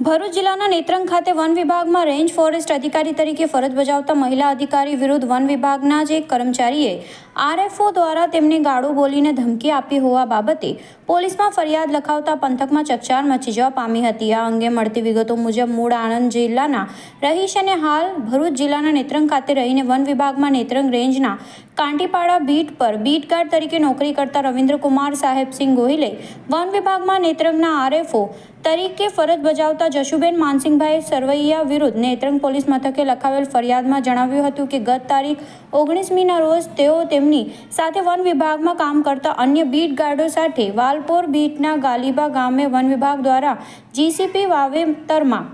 ભરૂચ જિલ્લાના નેત્રંગ ખાતે વન વિભાગમાં રેન્જ ફોરેસ્ટ અધિકારી તરીકે ફરજ બજાવતા મહિલા અધિકારી વિરુદ્ધ વન વિભાગના જ એક કર્મચારીએ આરએફઓ દ્વારા તેમને ગાળો બોલીને ધમકી આપી હોવા બાબતે પોલીસમાં ફરિયાદ લખાવતા પંથકમાં ચકચાર મચી જવા પામી હતી. આ અંગે મળતી વિગતો મુજબ મૂળ આણંદ જિલ્લાના રહીશ અને હાલ ભરૂચ જિલ્લાના નેત્રંગ ખાતે રહીને વન વિભાગમાં નેત્રંગ રેન્જના કાંટીપાડા બીટ પર બીટ ગાર્ડ તરીકે નોકરી કરતા રવિન્દ્રકુમાર સાહેબસિંહ ગોહિલે વન વિભાગમાં નેત્રંગના આરએફઓ તરીકે ફરજ બજાવતા જશુબેન માનસિંહભાઈ સરવૈયા વિરુદ્ધ નેત્રંગ પોલીસ મથકે લખાવેલ ફરિયાદમાં જણાવ્યું હતું કે ગત તારીખ ઓગણીસમીના રોજ તેઓ તેમની સાથે વન વિભાગમાં કામ કરતા અન્ય બીટ ગાર્ડો સાથે વાલપોર બીટના ગાલીબા ગામે વન વિભાગ દ્વારા જીસીપી વાવેતરમાં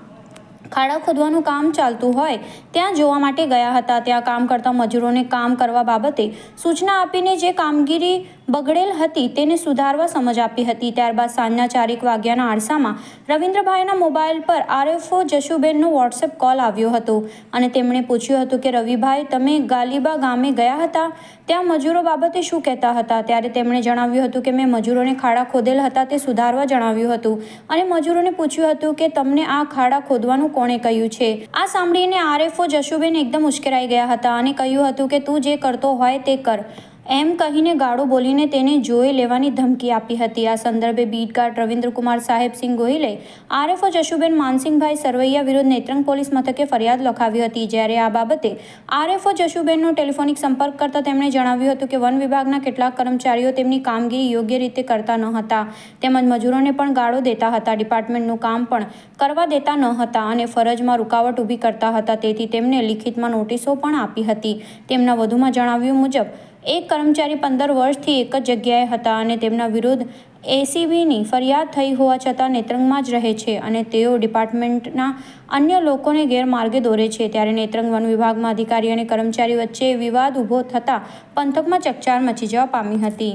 ખાડા ખોદવાનું કામ ચાલતું હોય, ત્યાં જોવા માટે ગયા હતા. ત્યાં કામ કરતા મજૂરોને કામ કરવા બાબતે સૂચના આપીને જે કામગીરી બગડેલ હતી તેને સુધારવા સમજ આપી હતી. ત્યારબાદ સાંજના ચારેક વાગ્યાના આરસામાં રવિન્દ્રભાઈના મોબાઈલ પર આરએફઓ જશુબેનનો વોટ્સએપ કોલ આવ્યો હતો અને તેમણે પૂછ્યું હતું કે, રવિભાઈ, તમે ગાલીબા ગામે ગયા હતા? ત્યાં મજૂરો બાબતે શું કહેતા હતા? ત્યારે તેમણે જણાવ્યું હતું કે, મેં મજૂરોને ખાડા ખોદેલ હતા તે સુધારવા જણાવ્યું હતું. અને મજૂરોને પૂછ્યું હતું કે, તમને આ ખાડા ખોદવાનું કોણે કહ્યું છે? આ સાંભળીને આરએફઓ જશુબેન એકદમ ઉશ્કેરાઈ ગયા હતા અને કહ્યું હતું કે, તું જે કરતો હોય તે કર. એમ કહીને ગાળો બોલીને તેને જોઈ લેવાની ધમકી આપી હતી. આ સંદર્ભે બીટ ગાર્ડ રવિન્દ્રકુમાર સાહેબસિંહ ગોહિલે આરએફઓ જશુબેન માનસિંહભાઈ સરવૈયા વિરુદ્ધ નેત્રંગ પોલીસ મથકે ફરિયાદ લખાવી હતી. જ્યારે આ બાબતે આરએફઓ જશુબેનનો ટેલિફોનિક સંપર્ક કરતા તેમણે જણાવ્યું હતું કે વન વિભાગના કેટલાક કર્મચારીઓ તેમની કામગીરી યોગ્ય રીતે કરતા ન હતા તેમજ મજૂરોને પણ ગાળો દેતા હતા. ડિપાર્ટમેન્ટનું કામ પણ કરવા દેતા ન હતા અને ફરજમાં રૂકાવટ ઊભી કરતા હતા. તેથી તેમને લિખિતમાં નોટિસો પણ આપી હતી. તેમના વધુમાં જણાવ્યું મુજબ એક કર્મચારી પંદર વર્ષથી એક જ જગ્યાએ હતા અને તેમના વિરુદ્ધ એસીબીની ફરિયાદ થઈ હોવા છતાં નેત્રંગમાં જ રહે છે અને તેઓ ડિપાર્ટમેન્ટના અન્ય લોકોને ગેરમાર્ગે દોરે છે. ત્યારે નેત્રંગ વન વિભાગમાં અધિકારી અને કર્મચારી વચ્ચે વિવાદ ઊભો થતાં પંથકમાં ચકચાર મચી જવા પામી હતી.